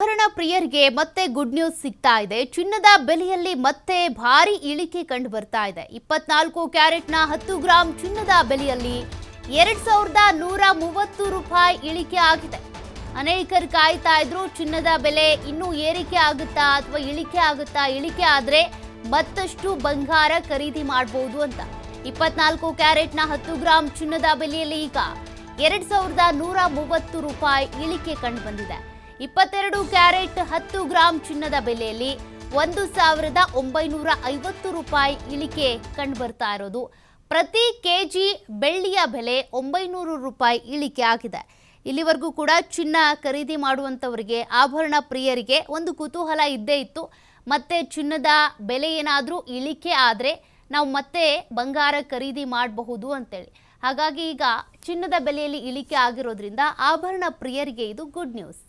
ಆಭರಣ ಪ್ರಿಯರಿಗೆ ಮತ್ತೆ ಗುಡ್ ನ್ಯೂಸ್ ಸಿಗ್ತಾ ಇದೆ. ಚಿನ್ನದ ಬೆಲೆಯಲ್ಲಿ ಮತ್ತೆ ಭಾರಿ ಇಳಿಕೆ ಕಂಡು ಬರ್ತಾ ಇದೆ. ಇಪ್ಪತ್ನಾಲ್ಕು ಕ್ಯಾರೆಟ್ನ ಹತ್ತು ಗ್ರಾಂ ಚಿನ್ನದ ಬೆಲೆಯಲ್ಲಿ ಎರಡ್ ಸಾವಿರದ ನೂರ ಮೂವತ್ತು ರೂಪಾಯಿ ಇಳಿಕೆ ಆಗಿದೆ. ಅನೇಕರು ಕಾಯ್ತಾ ಇದ್ರು ಚಿನ್ನದ ಬೆಲೆ ಇನ್ನೂ ಏರಿಕೆ ಆಗುತ್ತಾ ಅಥವಾ ಇಳಿಕೆ ಆಗುತ್ತಾ ಇಳಿಕೆ ಆದ್ರೆ ಮತ್ತಷ್ಟು ಬಂಗಾರ ಖರೀದಿ ಮಾಡಬಹುದು ಅಂತ. ಇಪ್ಪತ್ನಾಲ್ಕು ಕ್ಯಾರೆಟ್ನ ಹತ್ತು ಗ್ರಾಂ ಚಿನ್ನದ ಬೆಲೆಯಲ್ಲಿ ಈಗ ಎರಡ್ ಸಾವಿರದ ನೂರ ಮೂವತ್ತು ರೂಪಾಯಿ ಇಳಿಕೆ ಕಂಡು ಬಂದಿದೆ. ಇಪ್ಪತ್ತೆರಡು ಕ್ಯಾರೆಟ್ ಹತ್ತು ಗ್ರಾಂ ಚಿನ್ನದ ಬೆಲೆಯಲ್ಲಿ ಒಂದು ಸಾವಿರದ ಒಂಬೈನೂರ ಐವತ್ತು ರೂಪಾಯಿ ಇಳಿಕೆ ಕಂಡುಬರ್ತಾ ಇರೋದು. ಪ್ರತಿ ಕೆಜಿ ಬೆಳ್ಳಿಯ ಬೆಲೆ ಒಂಬೈನೂರು ರೂಪಾಯಿ ಇಳಿಕೆ ಆಗಿದೆ. ಇಲ್ಲಿವರೆಗೂ ಕೂಡ ಚಿನ್ನ ಖರೀದಿ ಮಾಡುವಂಥವರಿಗೆ ಆಭರಣ ಪ್ರಿಯರಿಗೆ ಒಂದು ಕುತೂಹಲ ಇದ್ದೇ ಇತ್ತು. ಮತ್ತೆ ಚಿನ್ನದ ಬೆಲೆ ಏನಾದರೂ ಇಳಿಕೆ ಆದರೆ ನಾವು ಮತ್ತೆ ಬಂಗಾರ ಖರೀದಿ ಮಾಡಬಹುದು ಅಂತೇಳಿ. ಹಾಗಾಗಿ ಈಗ ಚಿನ್ನದ ಬೆಲೆಯಲ್ಲಿ ಇಳಿಕೆ ಆಗಿರೋದ್ರಿಂದ ಆಭರಣ ಪ್ರಿಯರಿಗೆ ಇದು ಗುಡ್ ನ್ಯೂಸ್